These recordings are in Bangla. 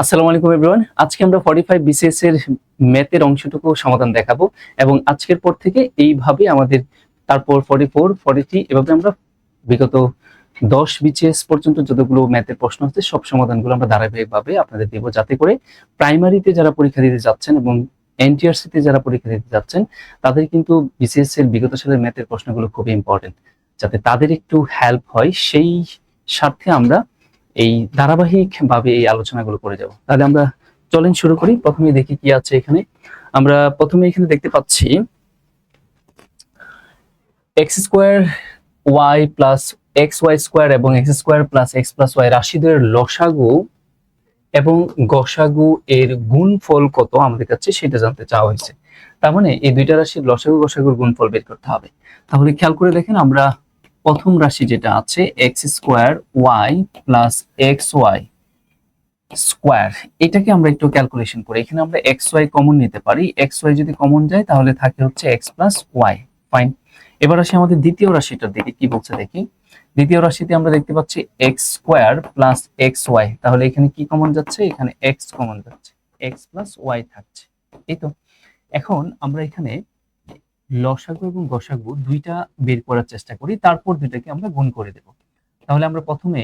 আসসালামু আলাইকুম এভরিওয়ান আজকে আমরা 45 বিসিএস এর ম্যাথের অংশটুকু সমাধান দেখাবো এবং আজকের পর থেকে এইভাবে আমাদের তারপর 44 43 এভাবে আমরা বিগত 10 বিসিএস পর্যন্ত যতগুলো ম্যাথের প্রশ্ন আছে, সব সমাধানগুলো আমরা ধারাবাহিকভাবে আপনাদের দেব যাতে করে প্রাইমারিতে যারা পরীক্ষা দিতে যাচ্ছেন এবং এনটিআরসি তে যারা পরীক্ষা দিতে যাচ্ছেন, তাদের কিন্তু বিসিএস এর বিগত সালের ম্যাথের প্রশ্নগুলো খুবই ইম্পর্টেন্ট যাতে তাদের একটু হেল্প হয়, সেই স্বার্থে আমরা এই ধারাবাহিক ভাবে এই আলোচনাগুলো করে যাব। তাহলে আমরা চলেন শুরু করি। প্রথমে দেখি কি আছে এখানে। আমরা প্রথমে এখানে দেখতে পাচ্ছি x square y plus x y square এবং x square plus x plus y রাশিদের লসাগু এবং গসাগু এর গুণফল কত আমাদের কাছে সেটা জানতে চাওয়া হয়েছে। তার মানে এই দুইটা রাশির লসাগু গসাগুর গুণফল বের করতে হবে। তাহলে খেয়াল করে দেখেন আমরা প্রথম রাশি যেটা আছে x square y plus x y square এটাকে আমরা একটু ক্যালকুলেশন করি। এখানে আমরা এক্স ওয়াই কমন নিতে পারি। এক্স ওয়াই যদি কমন যায়, তাহলে থাকে হচ্ছে এক্স প্লাস ওয়াই ফাইন এবার আসি আমাদের দ্বিতীয় রাশিটার দিকে, কি বলছে দেখি? দ্বিতীয় রাশিতে আমরা দেখতে পাচ্ছি x square plus x y তাহলে এখানে কি কমন যাচ্ছে? এখানে এক্স কমন যাচ্ছে এক্স প্লাস ওয়াই থাকছে, এই তো। এখন আমরা এখানে লসাগু এবং গসাগু দুইটা বের করার চেষ্টা করি, তারপর দুইটাকে আমরা গুণ করে দেব। তাহলে আমরা প্রথমে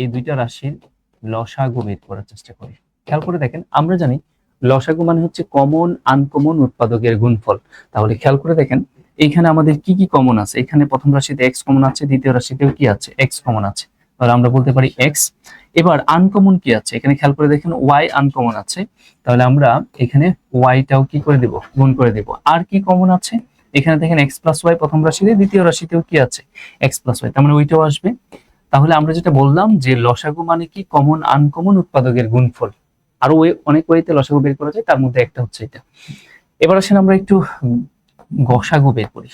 এই দুইটা রাশির লসাগু বের করার চেষ্টা করি। খেয়াল করে দেখেন, আমরা জানি লসাগু মানে হচ্ছে কমন আনকমন উৎপাদকের গুণফল। তাহলে খেয়াল করে দেখেন, এইখানে আমাদের কি কি কমন আছে? এখানে প্রথম রাশিতে এক্স কমন আছে, দ্বিতীয় রাশিতেও কি আছে? এক্স কমন আছে। তাহলে আমরা বলতে পারি এক্স এবার আনকমন কি আছে? এখানে খেয়াল করে দেখেন ওয়াই আনকমন আছে। তাহলে আমরা এখানে ওয়াইটাও কি করে দেব? গুণ করে দেব। আর কি কমন আছে? এখানে দেখেন এক্স প্লাস ওয়াই প্রথম রাশিতে, দ্বিতীয় রাশিতেও কি আছে? এক্স প্লাস ওয়াই তার মানে ওইটাও আসবে। তাহলে আমরা যেটা বললাম যে লসাগু মানে কি? কমন আনকমন উৎপাদকের গুণফল। আরও অনেক ওয়েতে লসাগু বের করা যায়, তার মধ্যে একটা হচ্ছে এটা। এবার আসেন আমরা একটু গসাগু বের করি।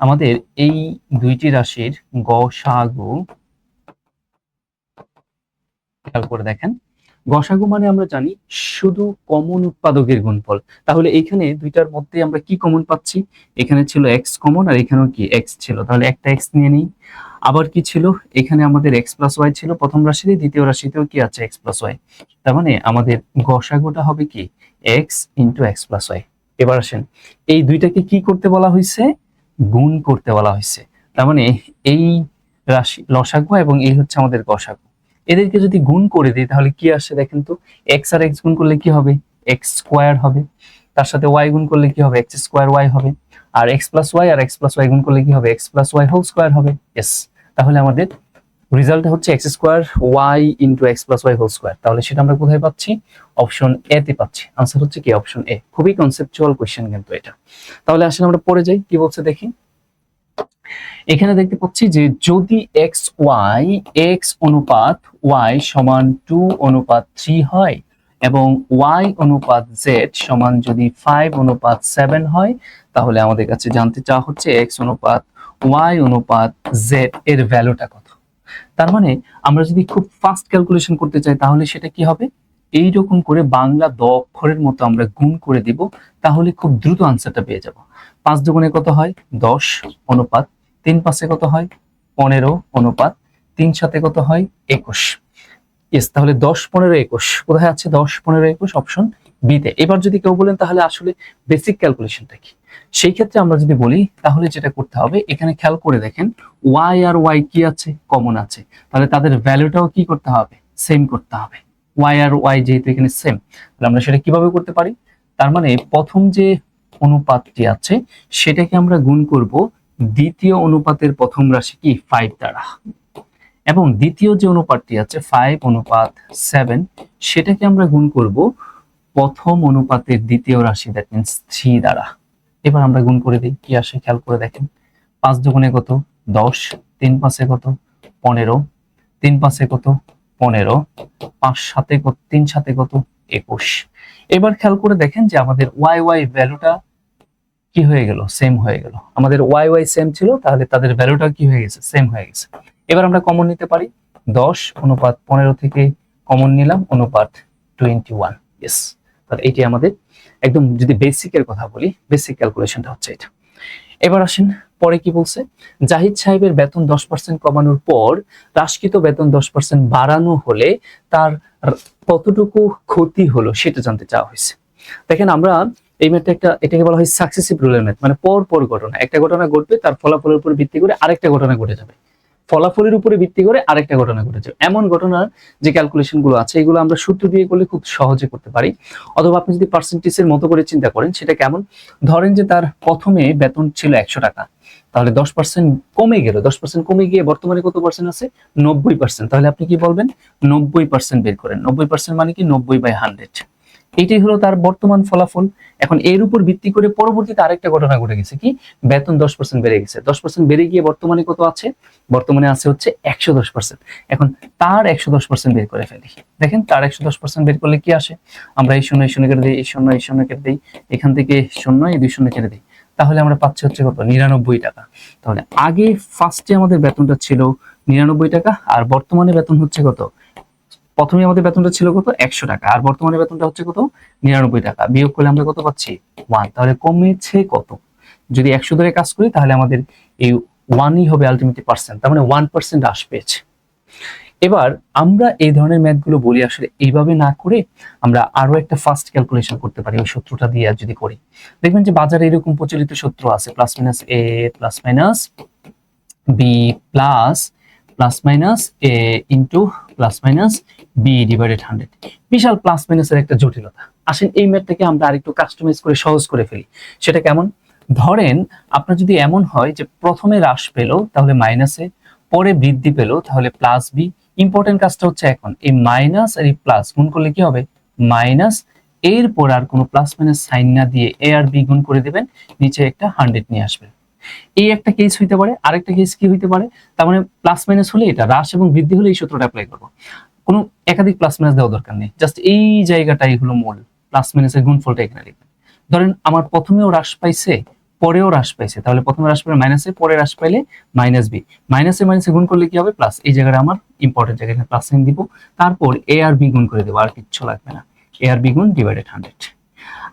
আমাদের এই দুইটি রাশির গসাগু, খেয়াল করে দেখেন। গসাগু মানে আমরা জানি শুধু কমন উৎপাদকের গুণফল। তাহলে এখানে দুইটার মধ্যে আমরা কি কমন পাচ্ছি? এখানে ছিল এক্স কমন আর এখানেও কি এক্স ছিল। তাহলে একটা এক্স নিয়ে নিই। আবার কি ছিল? এখানে আমাদের এক্স প্লাস ওয়াই ছিল প্রথম রাশিতে, দ্বিতীয় রাশিতেও কি আছে এক্স প্লাস ওয়াই তার মানে আমাদের গসাগুটা হবে কি? X into x plus y এবার আসেন, এই দুইটাকে কি করতে বলা হয়েছে? গুণ করতে বলা হয়েছে। তার মানে এই রাশি, লসাগু এবং এই হচ্ছে আমাদের গসাগু। এদেরকে যদি গুণ করে দিই, তাহলে কি আসে দেখেন তো? এক্স আর এক্স গুণ করলে কি হবে? এক্স স্কোয়ার হবে। তার সাথে ওয়াই গুণ করলে কি হবে? এক্স স্কোয়ার ওয়াই হবে। আর এক্স প্লাস ওয়াই আর এক্স প্লাস ওয়াই গুণ করলে কি হবে? X plus y whole square হবে। এস তাহলে আমাদের রেজাল্ট হচ্ছে x square y into x plus y whole square তাহলে সেটা আমরা কোথায় পাচ্ছি? অপশন এ তে পাচ্ছি। আনসার হচ্ছে কি? অপশন এ খুবই কনসেপচুয়াল কোয়েশ্চেন কিন্তু এটা। তাহলে আসলে আমরা পড়ে যাই। কি বলছে দেখি? এখানে দেখতে পাচ্ছি যে যদি এক্স ওয়াই এক্স অনুপাত ওয়াই সমান টু অনুপাত থ্রি হয় এবং ওয়াই অনুপাত জেড সমান যদি ফাইভ অনুপাত সেভেন হয়, তাহলে আমাদের কাছে জানতে চাওয়া হচ্ছে এক্স অনুপাত ওয়াই অনুপাত জেড এর ভ্যালুটা কত। তার মানে আমরা যদি খুব ফাস্ট ক্যালকুলেশন করতে চাই, তাহলে সেটা কি হবে? এই রকম করে বাংলা দ অক্ষরের মতো আমরা গুণ করে দিব, তাহলে খুব দ্রুত আনসারটা পেয়ে যাব। পাঁচ দুগুণে কত হয়? দশ অনুপাত। তিন পাঁচে কত হয়? পনেরো অনুপাত। তিন সাথে কত হয়? একুশ। ইয়েস তাহলে দশ পনেরো একুশ। কোথায় আছে দশ পনেরো একুশ? অপশন বিতে এবার যদি কেউ বলেন, তাহলে আসলে বেসিক ক্যালকুলেশনটা কি? সেই ক্ষেত্রে আমরা যদি বলি, তাহলে যেটা করতে হবে, এখানে খেয়াল করে দেখেন ওয়াই আর ওয়াই কি আছে? কমন আছে। তাহলে তাদের ভ্যালুটাও কি করতে হবে? সেম করতে হবে। ওয়াই আর ওয়াই যেহেতু এখানে সেম তাহলে আমরা সেটা কীভাবে করতে পারি? তার মানে প্রথম যে অনুপাতটি আছে, সেটাকে আমরা গুণ করব দ্বিতীয় অনুপাতের প্রথম রাশি কি? ফাইভ দ্বারা। এবং দ্বিতীয় যে অনুপাতটি আছে ফাইভ অনুপাত সেভেন সেটাকে আমরা গুণ করব প্রথম অনুপাতের দ্বিতীয় রাশি দ্যাট মিনস থ্রি দ্বারা। এবার আমরা গুণ করে দিই, কি আসে? খেয়াল করে দেখেন। পাঁচ দুগুণে কত? দশ। তিন পাঁচে কত? পনেরো। তিন পাঁচে কত? পনেরো। পাঁচ সাথে কত? তিন সাথে কত? একুশ। এবার খেয়াল করে দেখেন যে আমাদের ওয়াই ওয়াই ভ্যালুটা কি হয়ে গেল? সেম হয়ে গেল। আমাদের ওয়াই ওয়াই সেম ছিল, তাহলে তাদের ভ্যালুটা কি হয়ে গেছে? সেম হয়ে গেছে। এবার আমরা কমন নিতে পারি। দশ, অনুপাত পনেরো থেকে কমন নিলাম, অনুপাত টোয়েন্টি ওয়ান ইয়েস তাহলে এটি আমাদের একদম যদি বেসিকের কথা বলি বেসিক ক্যালকুলেশনটা হচ্ছে এটা। এবার আসেন, পরে কি বলছে? জাহিদ সাহেবের বেতন দশ পার্সেন্ট কমানোর পর রাষ্ট্রকৃত বেতন দশ পার্সেন্ট বাড়ানো হলে তার কতটুকু ক্ষতি হলো সেটা জানতে চাওয়া হয়েছে। দেখেন আমরা এই ম্যাথটা একটা, এটাকে বলা হয় সাকসেসিভ রুলের ম্যাথ মানে পর পর ঘটনা। একটা ঘটনা ঘটবে, তার ফলাফলের উপর ভিত্তি করে আরেকটা ঘটনা ঘটে যাবে। ফলাফলের উপরে ভিত্তি করে আরেকটা ঘটনা ঘটেছে এমন ঘটনার যে ক্যালকুলেশনগুলো আছে, এগুলো আমরা সূত্র দিয়ে করলে খুব সহজে করতে পারি। অথবা আপনি যদি পার্সেন্টেজের মতো করে চিন্তা করেন, সেটা কেমন? ধরেন যে তার প্রথমে বেতন ছিল একশো টাকা। তাহলে দশ পার্সেন্ট কমে গেল। দশ পার্সেন্ট কমে গিয়ে বর্তমানে কত পার্সেন্ট আছে? নব্বই পার্সেন্ট তাহলে আপনি কি বলবেন? নব্বই পার্সেন্ট বের করেন। নব্বই পার্সেন্ট মানে কি? নব্বই বাই হান্ড্রেড এইটাই হলো তার বর্তমান ফলাফল। এখন এর উপর ভিত্তি করে পরবর্তীতে আরেকটা ঘটনা ঘটে গেছে কি? বেতন দশ পার্সেন্ট বেড়ে গেছে। দশ পার্সেন্ট বেড়ে গিয়ে বর্তমানে কত আছে? বর্তমানে আছে হচ্ছে একশো দশ পার্সেন্ট এখন তার একশো দশ পার্সেন্ট বের করে ফেলি। দেখেন তার একশো দশ পার্সেন্ট বের করলে কি আসে? আমরা এই শূন্য এই শূন্য কেটে দিই, এই শূন্য এই শূন্য কেটে দিই, এখান থেকে শূন্য, এই দুই শূন্য কেটে দিই। তাহলে আমরা পাচ্ছি হচ্ছে কত? নিরানব্বই টাকা। তাহলে আগে ফার্স্টে আমাদের বেতনটা ছিল নিরানব্বই টাকা, আর বর্তমানে বেতন হচ্ছে কত? প্রথমে আমাদের বেতনটা ছিল কত? একশো টাকা। আর বর্তমানে বেতনটা হচ্ছে কত? নিরানব্বই টাকা। বিয়োগ করলে আমরা কত পাচ্ছি? ওয়ান তাহলে কমেছে কত? যদি একশো ধরে কাজ করি, তাহলে আমাদের এই ওয়ানই হবে আলটিমেটলি পার্সেন্ট তার মানে ওয়ান পার্সেন্ট হ্রাস পেয়েছে। এবার আমরা এই ধরনের ম্যাথগুলো বলি, আসলে এইভাবে না করে আমরা আরও একটা ফাস্ট ক্যালকুলেশন করতে পারি, ওই সূত্রটা দিয়ে যদি করি। দেখবেন যে বাজারে এরকম প্রচলিত সূত্র আছে plus minus a plus minus b plus plus minus a into plus minus b divided hundred Vishal plus মাইনাসের একটা জটিলতা। আসেন এই ম্যাথটাকে আমরা আরেকটু কাস্টমাইজ করে সহজ করে ফেলি। সেটা কেমন? ধরেন, আপনার যদি এমন হয় যে প্রথমে হ্রাস পেল, তাহলে মাইনাসে পরে বৃদ্ধি পেল, তাহলে প্লাস বি ইম্পর্টেন্ট কাজটা হচ্ছে এখন, এই মাইনাস আর এই প্লাস গুণ করলে কি হবে? মাইনাস এরপর আর কোনো প্লাস মাইনাস সাইন না দিয়ে এ আর বি গুণ করে দেবেন, নিচে একটা হান্ড্রেড নিয়ে আসবেন। এই একটা কেস হইতে পারে, আরেকটা কেস কি হইতে পারে? তার মানে প্লাস মাইনাস হলে এটা, হ্রাস এবং বৃদ্ধি হলে এই সূত্রটা অ্যাপ্লাই করব। কোনো একাধিক প্লাস মাইনাস দেওয়া দরকার নেই। জাস্ট এই জায়গাটাই হলো মূল প্লাস মাইনাসের গুণফলটা এখানে লিখবেন। ধরেন আমার প্রথমেও হ্রাস পাইছে, পরেও হ্রাস পাইছে, তাহলে প্রথমে হ্রাস পেলে মাইনাসে পরে হ্রাস পাইলে মাইনাস বি মাইনাসে মাইনাসে গুণ করলে কি হবে? প্লাস এই জায়গাটা আমার ইম্পর্টেন্ট জায়গায় প্লাস সাইন দিব। তারপর এ আর বি গুণ করে দেবো, আর কিচ্ছু লাগবে না। এ আর বি গুণ ডিভাইডেড হান্ড্রেড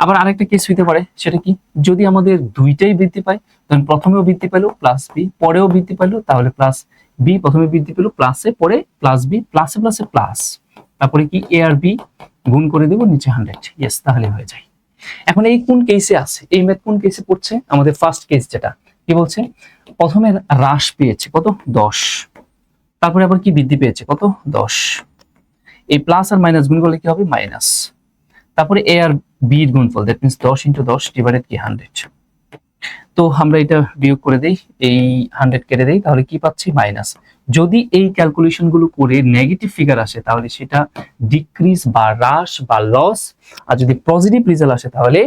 আবার আরেকটা কেস হইতে পারে, সেটা কি? যদি আমাদের দুইটাই বৃদ্ধি পায় তখন প্রথমেও বৃদ্ধি পেল প্লাস বি পরেও বৃদ্ধি পেল, তাহলে প্লাস বি প্রথমে বৃদ্ধি পেল প্লাসে পরে প্লাস বি প্লাসে প্লাসে প্লাস তারপরে কি? এ আর বি গুণ করে দেবো নিচে হান্ড্রেড ইয়েস তাহলে হয়ে যায়। এখন এই কোন কেসে আছে? এই ম্যাথ কোন কেসে পড়ছে? আমাদের ফার্স্ট কেস যেটা, কি বলছে? প্রথমে হ্রাস পেয়েছে, কত? দশ। তারপরে আবার কি বৃদ্ধি পেয়েছে, কত? দশ। এই প্লাস আর মাইনাস গুণ করলে কি হবে? মাইনাস তারপরে এ আর বি এর গুণফল দ্যাট মিনস দশ ইন্টু দশ ডিভাইডেড কি হান্ড্রেড তো আমরা এটা বিয়োগ করে দেই, এই হান্ড্রেড কেটে দেই, তাহলে কি পাচ্ছি? মাইনাস যদি এই ক্যালকুলেশনগুলো করে নেগেটিভ ফিগার আসে, তাহলে সেটা ডিক্রিজ বা হ্রাস বা লস আর যদি পজিটিভ রেজাল্ট আসে, তাহলে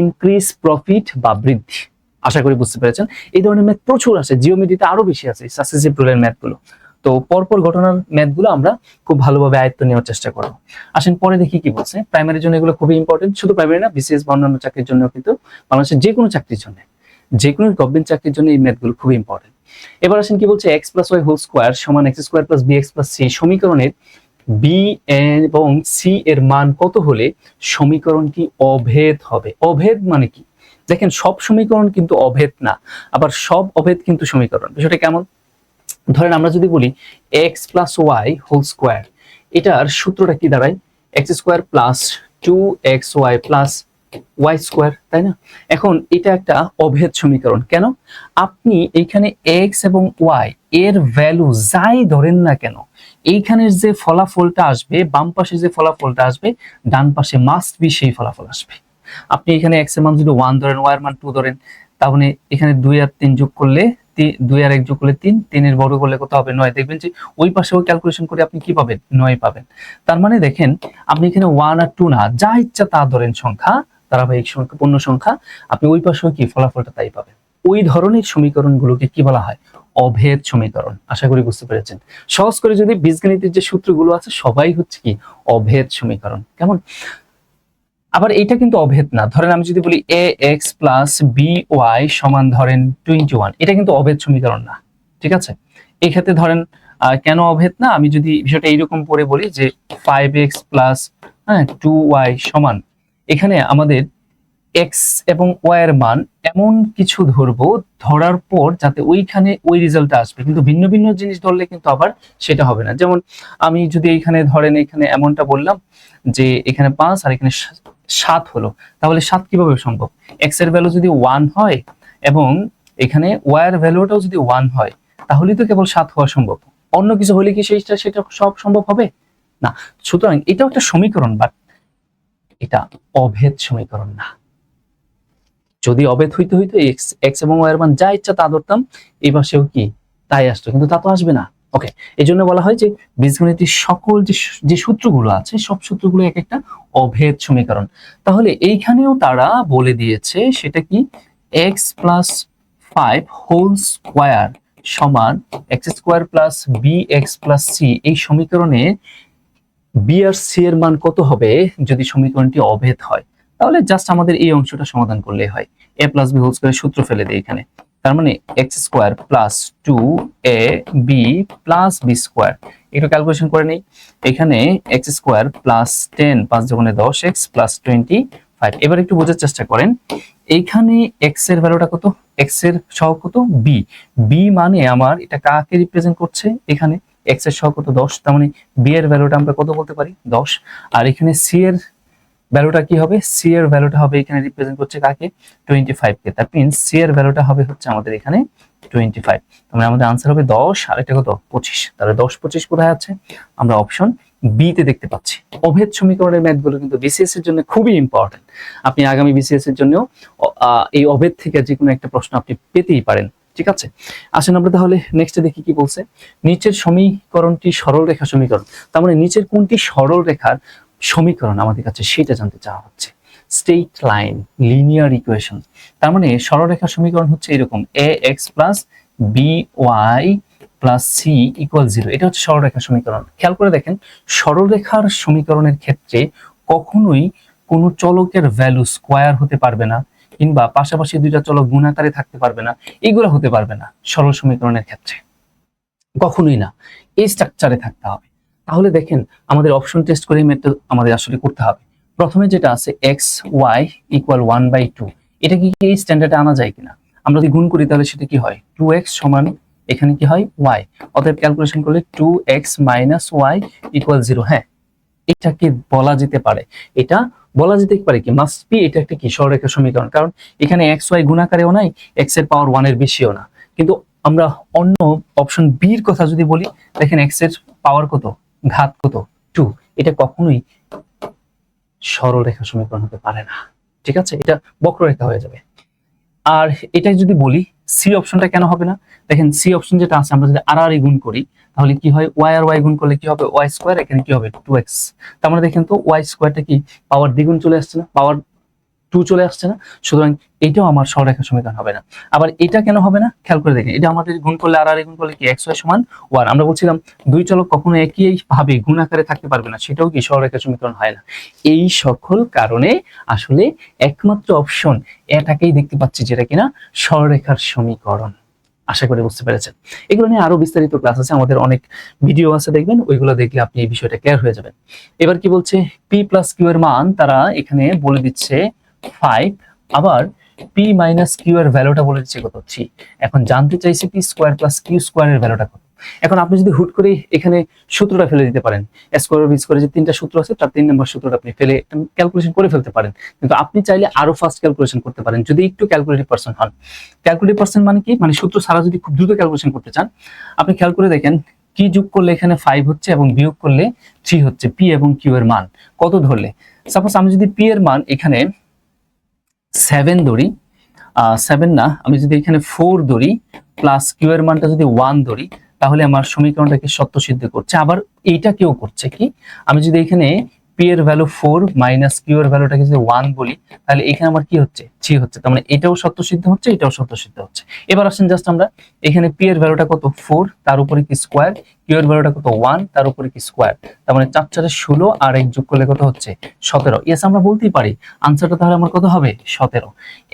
ইনক্রিজ প্রফিট বা বৃদ্ধি। আশা করি বুঝতে পেরেছেন? এই ধরনের ম্যাথ প্রচুর আছে জিওমেট্রিতে আরও বেশি আছে সাকসেসিভ রুলের ম্যাথগুলো তো পরপর ঘটনার ম্যাথগুলো আমরা খুব ভালোভাবে আয়ত্ত নেওয়ার চেষ্টা করব। আসেন পরে দেখি কি বলছে। প্রাইমারির জন্য এগুলো খুবই ইম্পর্টেন্ট শুধু প্রাইমারি না বিসিএস বা অন্যান্য চাকরির জন্য কিন্তু বাংলাদেশের যে কোনো চাকরির জন্য যে কোনো গভর্নমেন্ট চাকরির জন্য এই ম্যাথগুলো খুবই ইম্পর্টেন্ট এবার আসেন কি বলছে x plus y whole square সমান x square plus b x plus c সমীকরণের বি এবং সি এর মান কত হলে সমীকরণটি অভেদ হবে? অভেদ মানে কি? দেখেন সব সমীকরণ কিন্তু অভেদ না, আবার সব অভেদ কিন্তু সমীকরণ। বিষয়টা কেমন? ধরেন আমরা যদি বলি x plus y whole square এটার সূত্রটা কি দাঁড়ায়? X square plus two x y plus y square তাই না? এখন এটা একটা অভেদ সমীকরণ। কেন? আপনি এইখানে এক্স এবং ওয়াই এর ভ্যালু যাই ধরেন না কেন, এইখানের যে ফলাফলটা আসবে, বাম পাশে যে ফলাফলটা আসবে, ডান পাশে মাস্ট বি সেই ফলাফল আসবে। আপনি এখানে এক্সের মান যদি ওয়ান ধরেন ওয়াই এর মান টু ধরেন, তাহলে এখানে দুই আর তিন যোগ করলে দুই আর এক যোগ করলে তিন, তিনের বর্গ করলে কত হবে নয়? দেখবেন যে ওই পাশেও ক্যালকুলেশন করে আপনি কি পাবেন? নয় পাবেন। তার মানে দেখেন, আপনি এখানে ওয়ান আর টু না, যা ইচ্ছা তা ধরেন সংখ্যা, ধারাবাহিক সংখ্যা, পূর্ণ সংখ্যা, আপনি ওই পাশেও কি ফলাফলটা তাই পাবেন। ওই ধরনের সমীকরণগুলোকে কি বলা হয়? অভেদ সমীকরণ। আশা করি বুঝতে পেরেছেন। সহজ করে যদি বীজগণিতের যে সূত্রগুলো আছে, সবাই হচ্ছে কি? অভেদ সমীকরণ। কেমন? আবার এটা কিন্তু অভেদ না। ধরেন আমি যদি বলি a x plus b y সমান ধরেন টোয়েন্টি ওয়ান এটা কিন্তু অভেদ সমীকরণ না, ঠিক আছে? এই ক্ষেত্রে ধরেন কেন অভেদ না? আমি যদি বিষয়টা এইরকম পরে বলি যে ফাইভ এক্স প্লাস হ্যাঁ টু ওয়াই সমান, এখানে আমাদের এক্স এবং ওয়াই এর মান এমন কিছু ধরবো ধরার পর যাতে ওইখানে ওই রেজাল্টটা আসবে। কিন্তু ভিন্ন ভিন্ন জিনিস ধরলে কিন্তু আবার সেটা হবে না। যেমন আমি যদি এখানে ধরেন এখানে এমনটা বললাম যে এখানে পাঁচ আর এখানে সাত হলো, তাহলে সাত কীভাবে সম্ভব? এক্সের ভ্যালু যদি ওয়ান হয় এবং এখানে ওয়াই এর ভ্যালুটাও যদি ওয়ান হয়, তাহলেই তো কেবল সাত হওয়া সম্ভব। অন্য কিছু হলে কি সেইটা, সেটা সব সম্ভব হবে? না। সুতরাং এটাও একটা সমীকরণ বাট এটা অভেদ সমীকরণ না। যদি অভেদ হইতে হইতো এক্স এক্স এবং ওয়াই এর মান যা ইচ্ছা তা ধরতাম এই পাশেও কি? তাই আসতো, কিন্তু তা তো আসবে না। ওকে এই জন্য বলা হয় যে বীজগণিতের সকল যে যে সূত্রগুলো আছে, সব সূত্রগুলো এক একটা অভেদ সমীকরণ। তাহলে এইখানেও তারা বলে দিয়েছে সেটা কি? X plus five whole square সমান x square plus b x plus c এই সমীকরণে বি আর সি এর মান কত হবে যদি সমীকরণটি অভেদ হয়? তাহলে জাস্ট আমাদের এই অংশটা সমাধান করলেই হয়। A plus b whole square সূত্র ফেলে দিই এখানে। তার মানে x square plus two a b plus b square একটু ক্যালকুলেশন করে নেই। এখানে এক্স স্কোয়ার প্লাস টেন পাঁচ যখনে দশ এক্স প্লাস টোয়েন্টি ফাইভ এবার একটু বোঝার চেষ্টা করেন। এইখানে এক্সের ভ্যালুটা কত? এক্সের সহ কত? বি বি মানে আমার এটা কাকে রিপ্রেজেন্ট করছে? এখানে এক্সের সহ কত? দশ। তার মানে বি এর ভ্যালুটা আমরা কত বলতে পারি? দশ। আর এখানে সি এর ভ্যালুটা কি হবে? সি এর ভ্যালুটা হবে এখানে রিপ্রেজেন্ট করছে কাকে? টোয়েন্টি কে তার মিনস সি এর ভ্যালুটা হবে হচ্ছে আমাদের এখানে টোয়েন্টি ফাইভ তাহলে আমাদের আনসার হবে দশ, আর এটা কত? পঁচিশ। তাহলে দশ, পঁচিশ কোথায় আছে? আমরা অপশন বি তে দেখতে পাচ্ছি। অভেদ সমীকরণের ম্যাথগুলো কিন্তু বিসিএস এর জন্য খুবই ইম্পর্টেন্ট আপনি আগামী বিসিএস এর জন্য এই অভেদ থেকে যে কোনো একটা প্রশ্ন আপনি পেতেই পারেন। ঠিক আছে? আসেন আমরা তাহলে নেক্সটে দেখি কি বলছে। নিচের সমীকরণটি সরল রেখা সমীকরণ। তার মানে নিচের কোনটি সরল রেখার সমীকরণ আমাদের কাছে সেটা জানতে চাওয়া হচ্ছে। স্টেট লাইন লিনিয়ার ইকুয়েশন তার মানে সরলরেখার সমীকরণ হচ্ছে এরকম a x plus b y plus c equal zero এটা হচ্ছে সরলরেখার সমীকরণ। খেয়াল করে দেখেন, সরলরেখার সমীকরণের ক্ষেত্রে কখনোই কোনো চলকের ভ্যালু স্কোয়ার হতে পারবে না, কিংবা পাশাপাশি দুইটা চলক গুণাকারে থাকতে পারবে না, এগুলো হতে পারবে না সরল সমীকরণের ক্ষেত্রে। কখনোই না। এই স্ট্রাকচারে থাকতে হবে। তাহলে দেখেন আমাদের অপশন টেস্ট করে মেথড আমাদের আসলে করতে হবে। প্রথমে যেটা আছে x y equal one by two এটা কি এই স্ট্যান্ডার্ডে আনা যায় কিনা? আমরা যদি গুণ করি তাহলে সেটা কি হয়? টু এক্স সমান এখানে কি হয়? ওয়াই অতএব ক্যালকুলেশন করলে two x minus y equal zero হ্যাঁ। এটাকে বলা যেতে পারে। এটা বলা যেতে পারে কি? মাস্ট বি এটা একটা কি? সরলরেখা সমীকরণ। কারণ এখানে এক্স ওয়াই গুণাকারেও নাই এক্সের পাওয়ার ওয়ানের বেশিও না। কিন্তু আমরা অন্য অপশন বির কথা যদি বলি, দেখেন এক্সের পাওয়ার কত? ঘাত কত টু, এটা কখনোই সরলরেখা সমীকরণ হতে পারে না। ঠিক আছে? এটা বক্ররেখা হয়ে যাবে। আর এটা যদি বলি সি অপশনটা কেন হবে না? দেখেন সি অপশন যেটা আছে, আমরা যদি আর আর গুণ করি, তাহলে কি হয়? ওয়াই আর ওয়াই গুণ করলে কি হবে? ওয়াই স্কোয়ার এখানে কি হবে? টু এক্স তার মানে দেখেন তো ওয়াই স্কোয়ারটা কি? পাওয়ার দ্বিগুণ চলে আসছে না? পাওয়ার টু চলে আসছে না। সুতরাং এটাও আমার সরলরেখা সমীকরণ হবে না। আবার এটা কেন হবে না? খেয়াল করে দেখেন, এটা আমাদের গুণ করলে আর আর গুণ করলে কি? এক্স ওয়াই সমান ওয়ান আমরা বলছিলাম দুই চলক কখনো একই ভাবে গুণ আকারে থাকতে পারবে না, সেটাও কি সরলরেখা সমীকরণ হয় না। এই সকল কারণে আসলে একমাত্র অপশন এটাকেই দেখতে পাচ্ছি যেটা কিনা সরলরেখার সমীকরণ। আশা করি বুঝতে পেরেছেন। এগুলো নিয়ে আরও বিস্তারিত ক্লাস আছে, আমাদের অনেক ভিডিও আছে, দেখবেন। ওইগুলো দেখলে আপনি এই বিষয়টা ক্লিয়ার হয়ে যাবেন। এবার কি বলছে? পি প্লাস কিউ এর মান তারা এখানে বলে দিচ্ছে ফাইভ আবার পি মাইনাস কিউ এর ভ্যালুটা বলে দিচ্ছে কত? থ্রি এখন জানতে চাইছে পি স্কোয়ার প্লাস কিউ স্কোয়ারের ভ্যালুটা কত? এখন আপনি যদি হুট করে এখানে সূত্রটা ফেলে দিতে পারেন স্কোয়ার বি স্কোয়ারে যে তিনটা সূত্র আছে, তার তিন নম্বর সূত্রটা আপনি ফেলে ক্যালকুলেশন করে ফেলতে পারেন। কিন্তু আপনি চাইলে আরও ফাস্ট ক্যালকুলেশন করতে পারেন, যদি একটু ক্যালকুলেটিভ পার্সন হন। ক্যালকুলেটিভ পার্সন মানে কি? মানে সূত্র ছাড়া যদি খুব দ্রুত ক্যালকুলেশন করতে চান, আপনি খেয়াল করে দেখেন কি যোগ করলে এখানে ফাইভ হচ্ছে এবং বিয়োগ করলে থ্রি হচ্ছে পি এবং কিউ এর মান। কত ধরলে? সাপোজ আমি যদি পি এর মান এখানে সেভেন ধরি সেভেন না, আমি যদি এখানে ফোর ধরি প্লাস কিউ এর মানটা যদি ওয়ান ধরি, তাহলে আমার সমীকরণটাকে সত্য সিদ্ধ করছে। আবার এইটা কেউ করছে কি? আমি যদি এখানে পি এর ভ্যালু ফোর মাইনাস কিউ এর ভ্যালুটাকে যদি ওয়ান বলি, তাহলে এখানে আমার কি হচ্ছে? থ্রি হচ্ছে। তার মানে এটাও সত্য সিদ্ধ হচ্ছে, এটাও সত্য সিদ্ধ হচ্ছে। এবার আসেন জাস্ট আমরা, এখানে পি এর ভ্যালুটা কত? ফোর তার উপরে কি স্কোয়ার কিউ এর ভ্যালুটা কত? ওয়ান তার উপরে কি স্কোয়ার তার মানে চার চারে ষোলো আর এক যোগ করলে কত হচ্ছে? সতেরো। ইয়েস আমরা বলতেই পারি। আনসারটা তাহলে আমার কত হবে? সতেরো।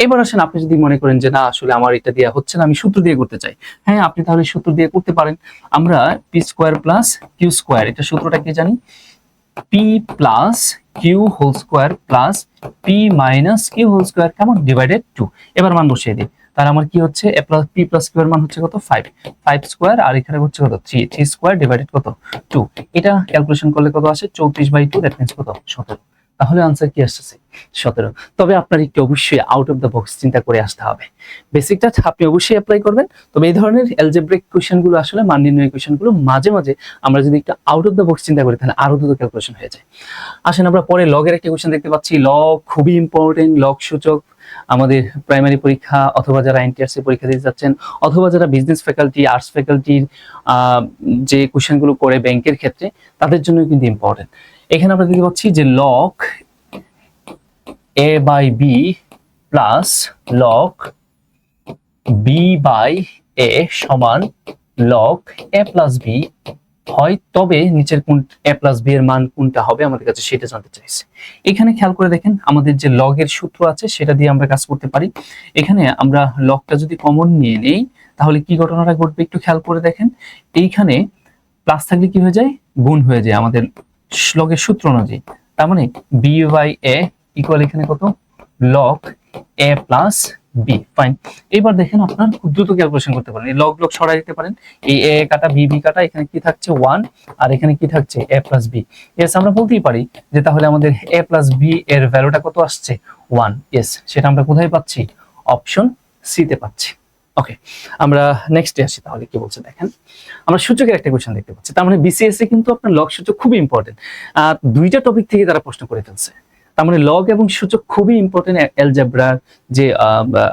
এবার আসেন আপনি যদি মনে করেন যে না, আসলে আমার এটা দেওয়া হচ্ছে না, আমি সূত্র দিয়ে করতে চাই। হ্যাঁ আপনি তাহলে সূত্র দিয়ে করতে পারেন। আমরা p square plus q square এটা সূত্রটা কি জানি? P minus q whole square কেমন? ডিভাইডেড টু এবার মান বসিয়ে দিই। তাহলে আমার কি হচ্ছে? প্লাস পি এর মান হচ্ছে কত? ফাইভ ফাইভ স্কোয়ার আর এখানে হচ্ছে কত? থ্রি থ্রি স্কোয়ার ডিভাইডেড কত? টু এটা ক্যালকুলেশন করলে কত আসে? চৌত্রিশ বাই টু দ্যাট কত? সতেরো। তাহলে আনসার কি আসছে সতেরো। তবে আপনার একটু অবশ্যই আউট অফ দ্য বক্স চিন্তা করে আসতে হবে। বেসিকটা আপনি অবশ্যই অ্যাপ্লাই করবেন। তবে এই ধরনের অ্যালজেব্রিক কোয়েশ্চেনগুলো আসলে মান নির্ণয় কোয়েশ্চেনগুলো মাঝে মাঝে আমরা যদি একটু আউট অফ দ্য বক্স চিন্তা করি, তাহলে আরও দ্রুত ক্যালকুলেশন হয়ে যায়। আসেন আমরা পরে লগের একটা কোয়েশন দেখতে পাচ্ছি। লগ খুবই ইম্পর্টেন্ট লগ সূচক। আমাদের প্রাইমারি পরীক্ষা অথবা যারা এনটিআরসি পরীক্ষা দিতে যাচ্ছেন অথবা যারা বিজনেস ফ্যাকাল্টি আর্টস ফ্যাকাল্টির যে কোয়েশ্চেনগুলো করে ব্যাংকের ক্ষেত্রে, তাদের জন্য কিন্তু ইম্পর্টেন্ট এখানে আমরা দেখতে পাচ্ছি যে log a by b plus log b by a সমান লক এ প্লাস বি হয়, তবে নিচের কোন এ প্লাস বি এর মান কোনটা হবে আমাদের কাছে সেটা জানতে চাইছে। এখানে খেয়াল করে দেখেন, আমাদের যে লগের সূত্র আছে সেটা দিয়ে আমরা কাজ করতে পারি। এখানে আমরা লগটা যদি কমন নিয়ে নেই, তাহলে কি ঘটনাটা ঘটবে একটু খেয়াল করে দেখেন। এইখানে প্লাস থাকলে কি হয়ে যায়? গুণ হয়ে যায় আমাদের লগের সূত্র অনুযায়ী, তার মানে বি বাই এ ইকুয়াল এখানে কত? Log a plus b fine এবার দেখেন আপনার খুব দ্রুত ক্যালকুলেশন করতে পারেন। লগ লগ সরাই দিতে পারেন। এই এ কাটা বি বি কাটা, এখানে কি থাকছে? ওয়ান আর এখানে কি থাকছে? এ প্লাস বি ইয়েস আমরা বলতেই পারি যে তাহলে আমাদের এ প্লাস বি এর ভ্যালুটা কত আসছে? ওয়ান ইয়েস সেটা আমরা কোথায় পাচ্ছি? অপশন সি তে পাচ্ছি। ওকে আমরা নেক্সটে আসি তাহলে, কি বলছে দেখেন? আমরা সূচকের একটা কোয়েশ্চেন দেখতে পাচ্ছি। তার মানে বিসিএস এ কিন্তু আপনার লগ সূচক খুবই ইম্পর্টেন্ট আর দুইটা টপিক থেকে তারা প্রশ্ন করে ফেলছে। তার মানে লগ এবং সূচক খুবই ইম্পর্টেন্ট অ্যালজেব্রার যে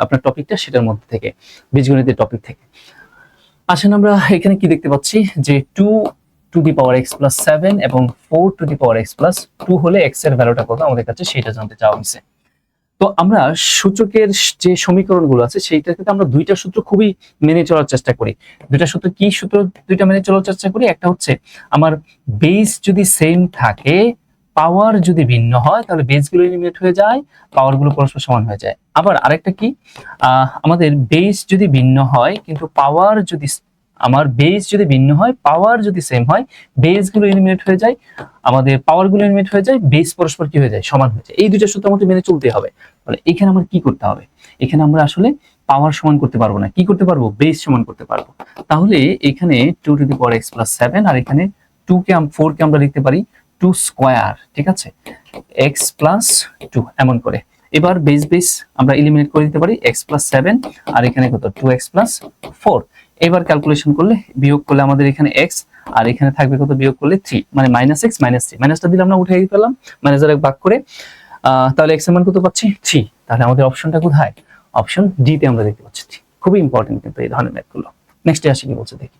আপনার টপিকটা সেটার মধ্যে থেকে, বীজগণিতের টপিক থেকে। আসেন আমরা এখানে কি দেখতে পাচ্ছি? যে two to the power x plus seven এবং four to the power x plus two হলে এক্সের ভ্যালুটা কত? আমাদের কাছে সেটা জানতে চাওয়া হয়েছে। তো আমরা সূচকের যে সমীকরণগুলো আছে, সেইটার ক্ষেত্রে আমরা দুইটা সূত্র খুবই মেনে চলার চেষ্টা করি। দুইটা সূত্র কি সূত্র দুইটা মেনে চলার চেষ্টা করি? একটা হচ্ছে আমার বেস যদি সেম থাকে পাওয়ার যদি ভিন্ন হয়, তাহলে বেসগুলো এলিমিনেট হয়ে যায় পাওয়ারগুলো পরস্পর সমান হয়ে যায়। আবার আরেকটা কি? আমাদের বেস যদি ভিন্ন হয়, কিন্তু পাওয়ার যদি আমার বেস যদি ভিন্ন হয় পাওয়ার যদি সেম হয় বেসগুলো এলিমিনেট হয়ে যায়, আমাদের পাওয়ারগুলো এলিমিনেট হয়ে যায় বেস পরস্পর কি হয়ে যায়? সমান হয়ে যায়। এই দুইটা সূত্র আমাদের মেনে চলতে হবে। তাহলে এখানে আমার কি করতে হবে? এখানে আমরা আসলে পাওয়ার সমান করতে পারব না। কি করতে পারব? বেস সমান করতে পারব। তাহলে এখানে two to the power x plus seven আর এখানে টু কে ফোর কে আমরা লিখতে পারি টু স্কোয়ার ঠিক আছে? এক্স প্লাস টু এমন করে। এবার বেস বেস আমরা এলিমিনেট করে দিতে পারি এক্স প্লাস সেভেন আর এখানে কত? টু এক্স প্লাস ফোর এবার ক্যালকুলেশন করলে বিয়োগ করলে আমাদের এখানে এক্স আর এখানে থাকবে কত? বিয়োগ করলে থ্রি মানে মাইনাস এক্স মাইনাস থ্রি মাইনাসটা দিলে আমরা উঠে ফেললাম মাইনাস এক ভাগ করে তাহলে এক্সের মান কত পাচ্ছি? থ্রি তাহলে আমাদের অপশনটা কোথায়? অপশন ডি তে আমরা দেখতে পাচ্ছি খুবই ইম্পর্টেন্ট কিন্তু এই ধরনের ম্যাথগুলো নেক্সটে আসি কি বলছে দেখি।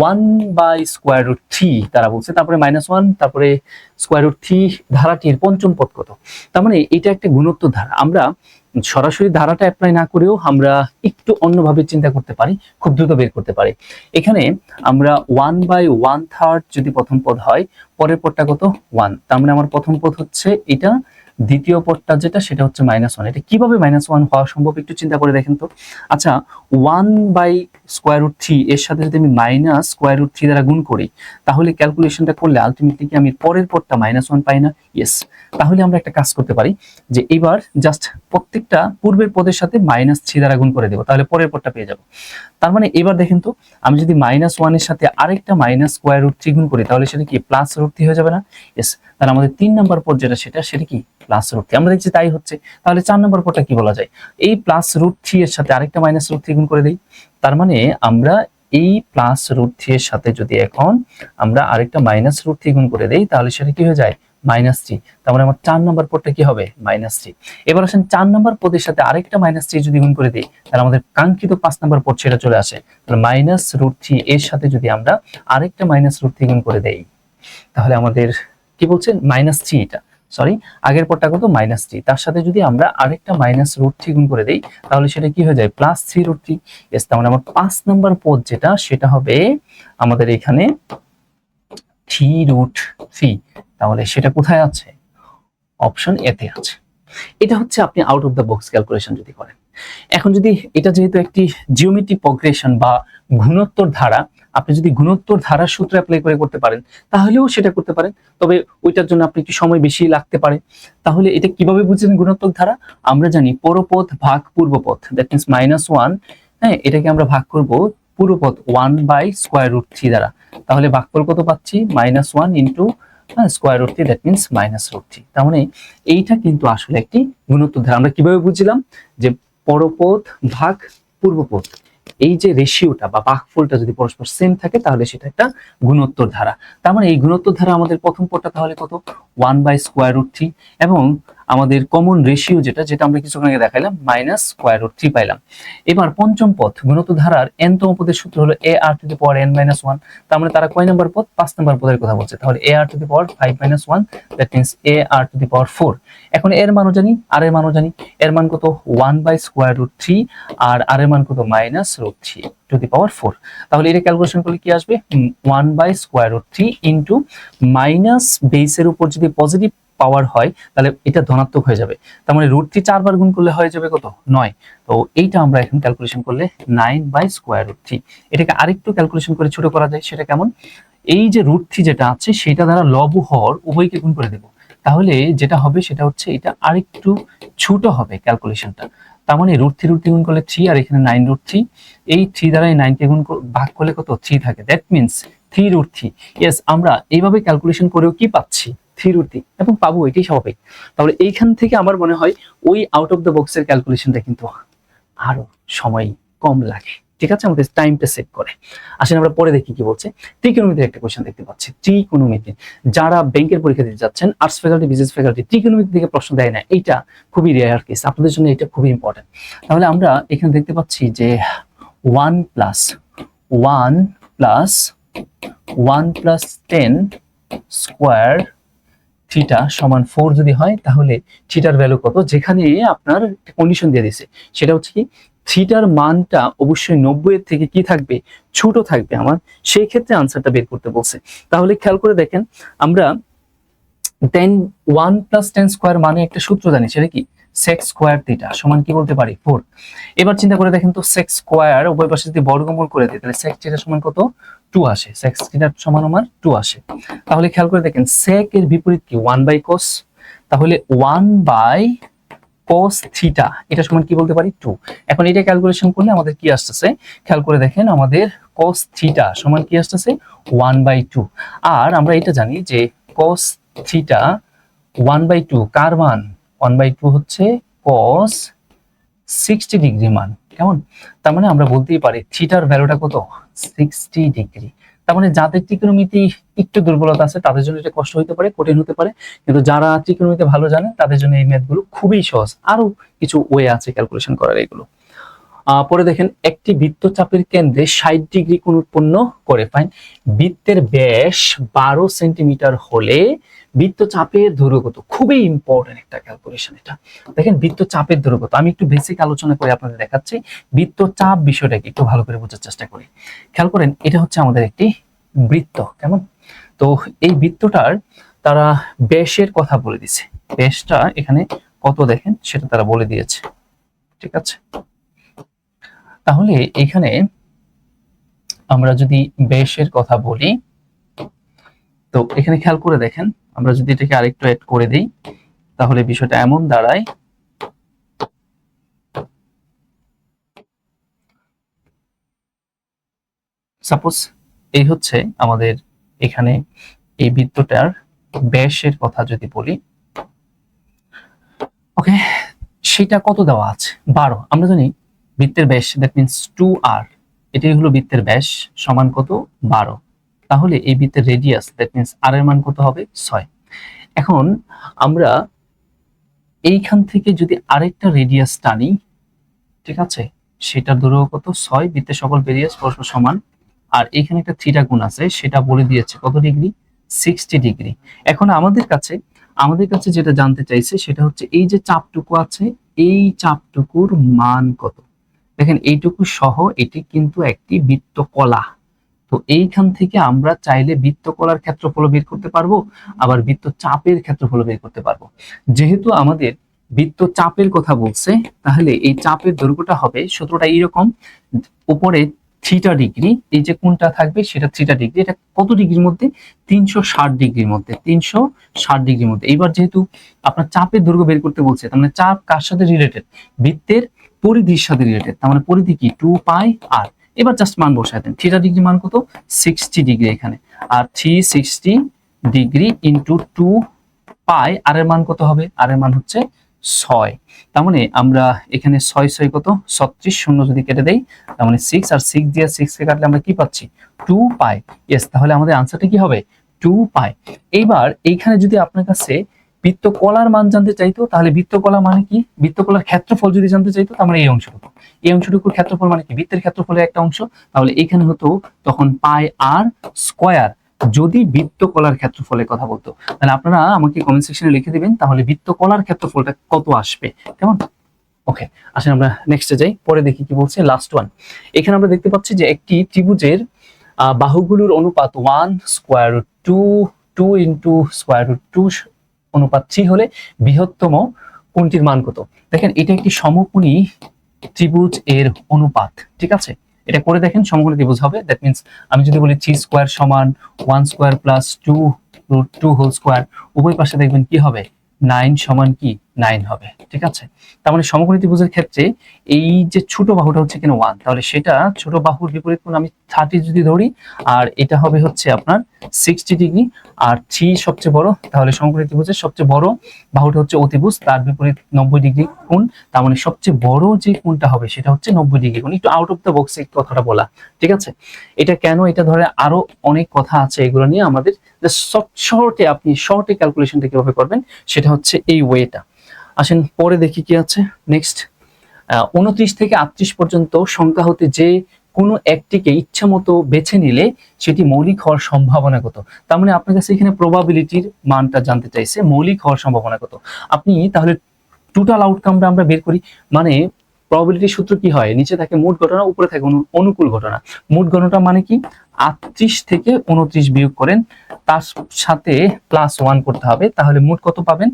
One by square root three তারা বলছে। তারপরে মাইনাস ওয়ান তারপরে স্কোয়ার রুট থ্রি ধারাটির পঞ্চম পদ কত? তার মানে এটা একটা গুণোত্তর ধারা। আমরা সরাসরি ধারাটা অ্যাপ্লাই না করেও আমরা একটু অন্যভাবে চিন্তা করতে পারি, খুব দ্রুত বের করতে পারি। এখানে আমরা ওয়ান বাই ওয়ান থার্ড যদি প্রথম পদ হয়, পরের পদটা কত? ওয়ান তার মানে আমার প্রথম পদ হচ্ছে এটা দ্বিতীয় পদটা যেটা, সেটা হচ্ছে মাইনাস ওয়ান এটা কীভাবে মাইনাস ওয়ান হওয়া সম্ভব একটু চিন্তা করে দেখেন তো। আচ্ছা one by square root three এর সাথে যদি আমি মাইনাস স্কোয়ার রুট থ্রি দ্বারা গুণ করি, তাহলে ক্যালকুলেশনটা করলে আলটিমেটলি কি আমি পরের পদটা মাইনাস ওয়ান পাই না? ইয়েস তাহলে আমরা একটা কাজ করতে পারি যে এবার জাস্ট প্রত্যেকটা পূর্বের পদের সাথে মাইনাস থ্রি দ্বারা গুণ করে দেবো, তাহলে পরের পদটা পেয়ে যাব। তার মানে এবার দেখেন তো, আমি যদি মাইনাস ওয়ানের সাথে আরেকটা মাইনাস স্কোয়ার রুট থ্রি গুণ করি, তাহলে সেটা কি প্লাস রুট থ্রি হয়ে যাবে না? ইয়েস তাহলে আমাদের তিন নাম্বার পদ যেটা, সেটা সেটা কি? প্লাস রুট আমরা দেখছি তাই হচ্ছে। তাহলে চার নাম্বার পদটা কি বলা যায়? এই প্লাস রুট থ্রি এর সাথে আরেকটা মাইনাস রুট থ্রি গুণ করে দিই। তার মানে আমরা এই প্লাস রুট থ্রি এর সাথে যদি এখন আমরা আরেকটা মাইনাস রুট থ্রি গুণ করে দেই, তাহলে সেটা কি হয়ে যায়? মাইনাস থ্রি তার মানে আমার চার নাম্বার পদটা কি হবে? মাইনাস থ্রি এবার আসেন চার নাম্বার পদের সাথে আরেকটা মাইনাস থ্রি যদি গুণ করে দিই, তাহলে আমাদের কাঙ্ক্ষিত পাঁচ নাম্বার পদ সেটা চলে আসে। তাহলে মাইনাস রুট থ্রি এর সাথে যদি আমরা আরেকটা মাইনাস রুট থ্রি গুণ করে দেই, তাহলে আমাদের কি বলছেন মাইনাস থ্রি এটা। সরি আগের পরটা কত? মাইনাস থ্রি তার সাথে যদি আমরা আরেকটা মাইনাস রুট থ্রি গুণ করে দিই, তাহলে সেটা কি হয়ে যায়? Plus three root three s মানে আমার পাঁচ নম্বর পদ যেটা, সেটা হবে আমাদের এখানে থ্রি রুট থ্রি তাহলে সেটা কোথায় আছে? অপশন এতে আছে। এটা হচ্ছে আপনি out of the box calculation যদি করেন। এখন যদি এটা যেহেতু একটি জিওমেট্রিক প্রগ্রেশন বা ঘনত্বর ধারা, আপনি যদি গুণোত্তর ধারার সূত্র অ্যাপ্লাই করে করতে পারেন, তাহলেও সেটা করতে পারেন। তবে ওইটার জন্য আপনি একটু সময় বেশি লাগতে পারে। তাহলে এটা কীভাবে বুঝছেন গুণোত্তর ধারা? আমরা জানি পরপথ ভাগ পূর্বপথ দ্যাট মিনস মাইনাস ওয়ান হ্যাঁ এটাকে আমরা ভাগ করব পূর্বপথ one by square root three দ্বারা। তাহলে ভাগফল কত পাচ্ছি? Minus one into square root three that means minus root three তার মানে এইটা কিন্তু আসলে একটি গুণোত্তর ধারা। আমরা কীভাবে বুঝছিলাম যে পরপথ ভাগ পূর্বপথ। এই যে রেশিওটা বা বাঘফুলটা যদি পরস্পর সেম থাকে, তাহলে সেটা একটা গুণোত্তর ধারা। তার মানে এই গুণোত্তর ধারা আমাদের প্রথম পদটা তাহলে কত? One by square root three এবং আমাদের কমন রেশিও যেটা যেটা আমরা কিছুক্ষণ আগে দেখাইলাম মাইনাস স্কোয়ার রুট থ্রি পাইলাম। এবার পঞ্চম পথ গুণোত্তর ধারার এন তম পদের সূত্র হলো a r to the power n minus one তার মানে তারা কয় নম্বর পদ পাঁচ নম্বর পদের কথা বলছে। তাহলে a r to the power five minus one that means a r to the power four এখন এর মানও জানি আর এর মানও জানি। এর মান কত? One by square root three R r এর মান কত? Minus root three to the power four তাহলে এটা ক্যালকুলেশন করলে কি আসবে? One by square root three into minus বেসের উপর যদি পজিটিভ পাওয়ার হয়, তাহলে এটা ধনাত্মক হয়ে যাবে। তার মানে রুট থ্রি চারবার গুণ করলে হয়ে যাবে কত? নয়। তো এইটা আমরা এখন ক্যালকুলেশন করলে nine by square root three এটাকে আরেকটু ক্যালকুলেশন করে ছোট করা যায়, সেটা কেমন? এই যে রুট থ্রি যেটা আছে, সেটা দ্বারা লব হর উভয়কে গুণ করে দেব। তাহলে যেটা হবে, সেটা হচ্ছে এটা আরেকটু ছোট হবে ক্যালকুলেশনটা তার মানে রুট থ্রি রুট থ্রি গুণ করলে থ্রি আর এখানে নাইন রুট থ্রি এই থ্রি দ্বারা এই নাইনকে গুণ ভাগ করলে কত? থ্রি থাকে। That means three root three yes আমরা এইভাবে ক্যালকুলেশন করেও কি পাচ্ছি? থ্রি এবং পাবো এটাই স্বাভাবিক। তাহলে এইখান থেকে আমার মনে হয় ওই আউট অফ দ্য বক্সের ক্যালকুলেশনটা কিন্তু আরও সময় কম লাগে। ঠিক আছে? আমাদের টাইমটা সেভ করে। আসলে আমরা পরে দেখি কি বলছে। ত্রিকোণমিতির একটা কোশ্চেন দেখতে পাচ্ছি। ত্রিকোণমিতি যারা ব্যাংকের পরীক্ষা দিতে যাচ্ছেন আর্টস ফ্যাকাল্টি বিজনেস ফ্যাকাল্টি ত্রিকোণমিতি থেকে প্রশ্ন দেয় না। এইটা খুবই রেয়ার কেস আপনাদের জন্য এটা খুবই ইম্পর্টেন্ট তাহলে আমরা এখানে দেখতে পাচ্ছি যে one plus one plus one plus tan square theta সমান ফোর যদি হয়, তাহলে থিটার ভ্যালু কত? যেখানে আপনার কন্ডিশন দিয়ে দিছে সেটা হচ্ছে কি, থিটার মানটা অবশ্যই নব্বই এর থেকে কি থাকবে? ছোট থাকবে আমার। সেই ক্ষেত্রে আনসারটা বের করতে বলছে। তাহলে খেয়াল করে দেখেন, আমরা tan one plus tan square মানে একটা সূত্র জানি। সেটা কি? সেক্স স্কোয়ার থিটা সমান কি বলতে পারি? ফোর এবার চিন্তা করে দেখেন তো সেক্স স্কোয়ার উভয় পাশে যদি বর্গমূল করে দিই, তাহলে সেক্স থিটা সমান কত? টু আসে। সেক্স থিটার সমান আমার টু আসে। তাহলে খেয়াল করে দেখেন সেক এর বিপরীত কি? ওয়ান বাই কোস তাহলে ওয়ান বাই কোস এটা সমান কি বলতে পারি? টু এখন এটা ক্যালকুলেশন করলে আমাদের কি আসতেছে? খেয়াল করে দেখেন, আমাদের কোস থিটা সমান কি আসতেছে? ওয়ান বাই টু আর আমরা এটা জানি যে cos theta one by two কার মান? ওয়ান বাই টু হচ্ছে কস সিক্সটি ডিগ্রি মান, কেমন? তার মানে আমরা বলতেই পারি থিটার ভ্যালুটা কত? সিক্সটি ডিগ্রি তার মানে যাদের ত্রিকোণমিতি একটু দুর্বলতা আছে, তাদের জন্য এটা কষ্ট হতে পারে, কঠিন হতে পারে। কিন্তু যারা ত্রিকোণমিতি ভালো জানে, তাদের জন্য এই ম্যাথগুলো খুবই সহজ। আরও কিছু ওয়ে আছে ক্যালকুলেশন করার এগুলো। পরে দেখেন, একটি বৃত্তচাপের কেন্দ্রে ষাট ডিগ্রি কোণ উৎপন্ন করে। ফাইন বৃত্তের ব্যাস বারো সেন্টিমিটার হলে বৃত্তচাপের দূরগত, খুবই ইম্পর্টেন্ট একটা ক্যালকুলেশন এটা। দেখেন বৃত্তচাপের দূরগত, আমি একটু বেসিক আলোচনা করে আপনাদের দেখাচ্ছি। বৃত্তচাপ বিষয়টাকে একটু ভালো করে বোঝার চেষ্টা করি। খেয়াল করেন, এটা হচ্ছে আমাদের একটি বৃত্ত, কেমন? তো এই বৃত্তটার তারা ব্যাসের কথা বলে দিছে। ব্যাসটা এখানে কত দেখেন? সেটা তারা বলে দিয়েছে। ঠিক আছে? তাহলে এখানে আমরা যদি ব্যাসের কথা বলি, তো এখানে খেয়াল করে দেখেন আমরা যদি এটাকে আরেকটু অ্যাড করে দিই, তাহলে বিষয়টা এমন দাঁড়ায়। সাপোজ এই হচ্ছে আমাদের এখানে এই বৃত্তটার ব্যাসের কথা যদি বলি। ওকে সেটা কত দেওয়া আছে? বারো। আমরা জানি বৃত্তের ব্যাস দ্যাট মিনস টু আর এটাই হলো বৃত্তের ব্যাস সমান কত? বারো। তাহলে এই বৃত্তের রেডিয়াস দ্যাট মিনস আর এর মান কত হবে? ছয়। এখন আমরা এইখান থেকে যদি আরেকটা রেডিয়াস টানি, ঠিক আছে? সেটার দূরত্ব কত? ছয়। বৃত্তের সকল রেডিয়াস পরস্পর সমান। আর এখানে একটা থিটা গুণ আছে, সেটা বলে দিয়েছে কত ডিগ্রি? Sixty degree. এখন আমাদের কাছে আমাদের কাছে যেটা জানতে চাইছে, সেটা হচ্ছে এই যে চাপটুকু আছে, এই চাপটুকুর মান কত? দেখেন, এইটুকু সহ, এটি কিন্তু একটি বৃত্তকলা তো এইখান থেকে আমরা চাইলে বৃত্ত বৃত্তকলার ক্ষেত্রফল বের করতে পারব, আবার বৃত্ত চাপের ক্ষেত্রফল বের করতে পারব। যেহেতু আমাদের বৃত্ত চাপের কথা বলছে, তাহলে এই চাপের দৈর্ঘ্যটা হবে সূত্রটা এইরকম, উপরে থ্রিটা ডিগ্রি এই যে কোনটা থাকবে সেটা থ্রিটা ডিগ্রি এটা কত ডিগ্রির মধ্যে? তিনশো ষাট ডিগ্রির মধ্যে, তিনশো ষাট ডিগ্রির মধ্যে। এইবার যেহেতু আপনার চাপের দৈর্ঘ্য বের করতে বলছে, তার মানে চাপ কার সাথে রিলেটেড বৃত্তের পরিধির সাথে রিলেটেড তার মানে পরিধি কি? টু পাই আর এবার জাস্ট মান বসায় দেন। থ্রিটা ডিগ্রি মান কত? সিক্সটি ডিগ্রি এখানে। আর three sixty degree into two pi আর এর মান কত হবে? আর এর মান হচ্ছে ছয়। তার মানে আমরা এখানে ছয় ছয় কত? ছত্রিশ, শূন্য যদি কেটে দেই, তার মানে সিক্স আর সিক্স দিয়ে সিক্স কে কাটলে আমরা কি পাচ্ছি? টু পাই ইয়েস তাহলে আমাদের আনসারটা কি হবে? টু পাই এইবার এইখানে যদি আপনার কাছে বৃত্তকলার মান জানতে চাইতো, তাহলে বৃত্তকলা মানে কি? বৃত্তকলার ক্ষেত্রফল যদি জানতে চাইতো মানে এই অংশটুকু এই অংশটুকুর ক্ষেত্রফল মানে কি? বৃত্তের ক্ষেত্রফলের একটা অংশ। তাহলে এখানে হতো তখন পাই আর স্কোয়ার। যদি বৃত্তকলার ক্ষেত্রফলের কথা বলতো, তাহলে আপনারা আমাকে কমেন্ট সেকশনে লিখে দিবেন, তাহলে বৃত্তকলার ক্ষেত্রফলটা কত আসবে? কেমন? ওকে আসেন আমরা নেক্সটে যাই, পরে দেখি কি বলছে লাস্ট ওয়ান এখানে আমরা দেখতে পাচ্ছি যে একটি ত্রিভুজের বাহুগুলোর অনুপাত one square root two two into square root two অনুপাত থ্রি হলে বৃহত্তম কোনটির মান কত? দেখেন, এটা একটি সমকোণী ত্রিভুজ এর অনুপাত, ঠিক আছে? এটা করে দেখেন, সমকোণী ত্রিভুজ হবে। দ্যাট মিন্স আমি যদি বলি থ্রি স্কোয়ার সমান one square plus two root two whole square, উভয় পাশে দেখবেন কি হবে? নাইন সমান কি? নাইন হবে, ঠিক আছে? তার মানে সমকোণী ত্রিভুজের ক্ষেত্রে এই যে ছোট বাহুটা হচ্ছে কিনা ওয়ান তাহলে সেটা ছোট বাহুর বিপরীত কোণ আমি থার্টি যদি ধরি, আর এটা হবে হচ্ছে আপনার সিক্সটি ডিগ্রি আর থ্রি সবচেয়ে বড়, তাহলে সমকোণী ত্রিভুজের সবচেয়ে বড় বাহুটা হচ্ছে অতিভুজ, তার বিপরীত নব্বই ডিগ্রি কোণ, তার মানে সবচেয়ে বড় যে কোণটা হবে সেটা হচ্ছে নব্বই ডিগ্রি কোণ। একটু আউট অফ দ্য বক্স এই কথাটা বলা, ঠিক আছে? এটা কেন? এটা ধরে আরও অনেক কথা আছে এগুলো নিয়ে আমাদের শর্টে আপনি শর্টে ক্যালকুলেশনটা কীভাবে করবেন, সেটা হচ্ছে এই ওয়েটা আসেন, পরে দেখি কি আছে। নেক্সট উনত্রিশ থেকে আটত্রিশ পর্যন্ত সংখ্যা হতে যে কোনো একটিকে ইচ্ছা মতো বেছে নিলে সেটি মৌলিক হওয়ার সম্ভাবনা কত? তার মানে আপনার কাছে এখানে প্রবাবিলিটির মানটা জানতে চাইছে, মৌলিক হওয়ার সম্ভাবনা কত? আপনি তাহলে টোটাল আউটকামটা আমরা বের করি। মানে প্রবাবিলিটি সূত্র কি হয়? নিচে থাকে মোট ঘটনা, উপরে থাকে অনুকূল ঘটনা। মোট ঘটনা মানে কি? আটত্রিশ থেকে উনত্রিশ বিয়োগ করেন, তার সাথে প্লাস ওয়ান করতে হবে, তাহলে মোট কত পাবেন?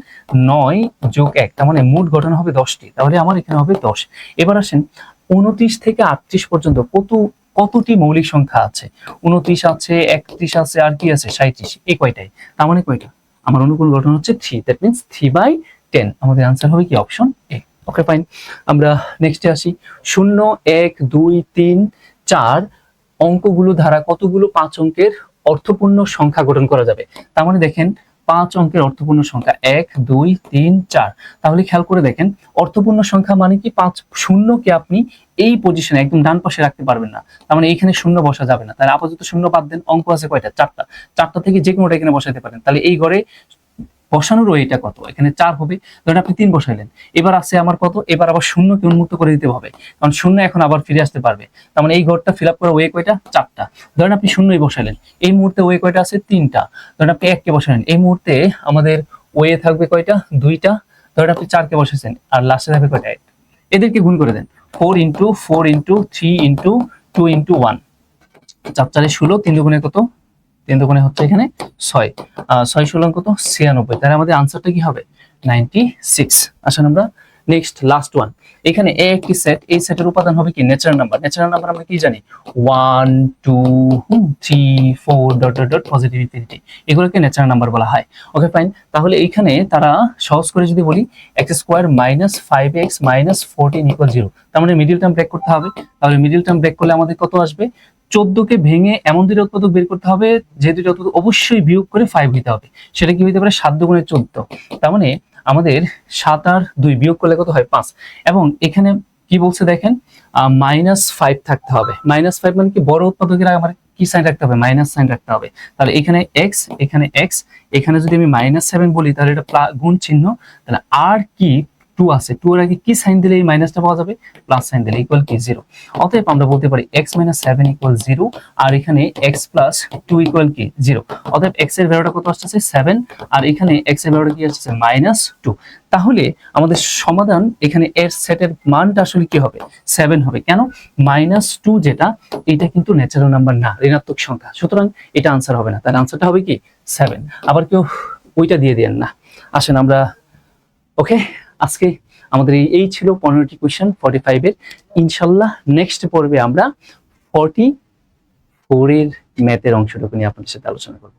নয় যোগ এক, তার মানে মোট ঘটনা হবে দশটি, তাহলে আমার এখানে হবে দশ। এবার আসেন, উনত্রিশ থেকে আটত্রিশ পর্যন্ত কত, কতটি মৌলিক সংখ্যা আছে? উনত্রিশ আছে, একত্রিশ আছে, আর কি আছে? সাঁত্রিশ এই কয়টাই? তার মানে কয়টা? আমার অনুকূল ঘটনা হচ্ছে three that means three by ten আমাদের আনসার হবে কি? অপশন এ ওকে ফাইন আমরা নেক্সটে আসি। শূন্য, এক, দুই, তিন, চার অঙ্কগুলো দ্বারা কতগুলো পাঁচ অঙ্কের অর্থপূর্ণ সংখ্যা গঠন করা যাবে? তার মানে দেখেন, পাঁচ অঙ্কের অর্থপূর্ণ সংখ্যা, এক, দুই, তিন, চার। তাহলে খেয়াল করে দেখেন, অর্থপূর্ণ সংখ্যা মানে কি পাঁচ শূন্যকে আপনি এই পজিশনে একদম ডান পাশে রাখতে পারবেন না। তার মানে এইখানে শূন্য বসা যাবে না। তাহলে আপাতত শূন্য বাদ দেন, অঙ্ক আছে কয়টা? চারটা। চারটা থেকে যে কোনোটা এখানে বসাতে পারেন। তাহলে এই ঘরে বসানোর ওইটা কত? এখানে চার হবে। ধরেন আপনি তিন বসাইলেন। এবার আছে আমার কত? এবার আবার শূন্যকে উন্মুক্ত করে দিতে হবে। কারণ শূন্য এখন আবার ফিরে আসতে পারবে। তার মানে এই ঘরটা ফিল আপ করা ওয়ে কয়টা? চারটা। ধরেন আপনি শূন্যই বসাইলেন। এই মুহূর্তে ওয়ে কয়টা আছে? তিনটা। ধরেন আপনি এককে বসালেন এই মুহূর্তে আমাদের ওয়ে থাকবে কয়টা? দুইটা। ধরেন আপনি চারকে বসেছেন। আর লাস্টে থাকবে কয়টা? এদেরকে গুণ করে দেন। Four into four into three into two into one চার চারে ষোলো, তিন দুগুণে কত? তিন দুগুণে হচ্ছে এখানে ছয়। ছয় ষোলো কত ছিয়ানব্বই। তাহলে আমাদের আনসারটা কি হবে? নাইনটি সিক্স আসেন আমরা নেক্সট লাস্ট ওয়ান এখানে এ একটি সেট এই সেটের উপাদান হবে কি? ন্যাচারাল নাম্বার ন্যাচারাল নাম্বার আমরা কি জানি? One two three four dot dot dot positive infinity এগুলোকে ন্যাচারাল নাম্বার বলা হয়। ওকে ফাইন তাহলে এইখানে তারা সহজ করে যদি বলি x square minus five x minus fourteen equal zero তার মানে মিডিল টার্ম ব্রেক করতে হবে। তাহলে মিডিল টার্ম ব্রেক করলে আমাদের কত আসবে? চোদ্দকে ভেঙে এমন দুটো উৎপাদক বের করতে হবে যে দুটো উৎপাদক অবশ্যই বিয়োগ করে ফাইভ দিতে হবে। সেটা কি হইতে পারে? সাত দুগুণে চোদ্দ। তার মানে আমাদের সাত আর দুই বিয়োগ করলে কত হয়? পাঁচ। এবং এখানে কি বলছে দেখেন? মাইনাস ফাইভ থাকতে হবে। মাইনাস ফাইভ মানে কি? বড় উৎপাদকের আমার কি সাইন রাখতে হবে? মাইনাস সাইন রাখতে হবে। তাহলে এখানে এক্স এখানে এক্স এখানে যদি আমি মাইনাস সেভেন বলি, তাহলে এটা গুণ চিহ্ন, তাহলে আর কি টু আছে টু এর আগে কি সাইন দিলে এই মাইনাসটা পাওয়া যাবে? প্লাস সাইন দিলে ইকুয়াল কি? জিরো অতএব আমরা বলতে পারি x minus seven equal zero আর এখানে এক্স প্লাস টু ইকুয়াল কি? জিরো অতএব এক্সের ভ্যালুটা কত আসছে সেভেন আর এখানে এক্সের ভ্যালুটা কি আসছে মাইনাস টু তাহলে আমাদের সমাধান এখানে এর সেটের মানটা আসলে কি হবে? সেভেন হবে। কেন? মাইনাস টু যেটা, এটা কিন্তু ন্যাচারাল নাম্বার না, ঋণাত্মক সংখ্যা। সুতরাং এটা আনসার হবে না। তার আনসারটা হবে কি? সেভেন আবার কেউ ওইটা দিয়ে দেন না। আসেন আমরা ওকে আজকে আমাদের এই ছিল পনেরোটি কোয়েশন ফর্টি ফাইভের ইনশাল্লাহ নেক্সট পর্বে আমরা ফর্টি ফোরের ম্যাথের অংশটুকু নিয়ে আপনাদের সাথে আলোচনা করব।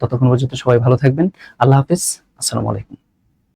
ততক্ষণ পর্যন্ত সবাই ভালো থাকবেন। আল্লাহ হাফিজ। আসসালামু আলাইকুম।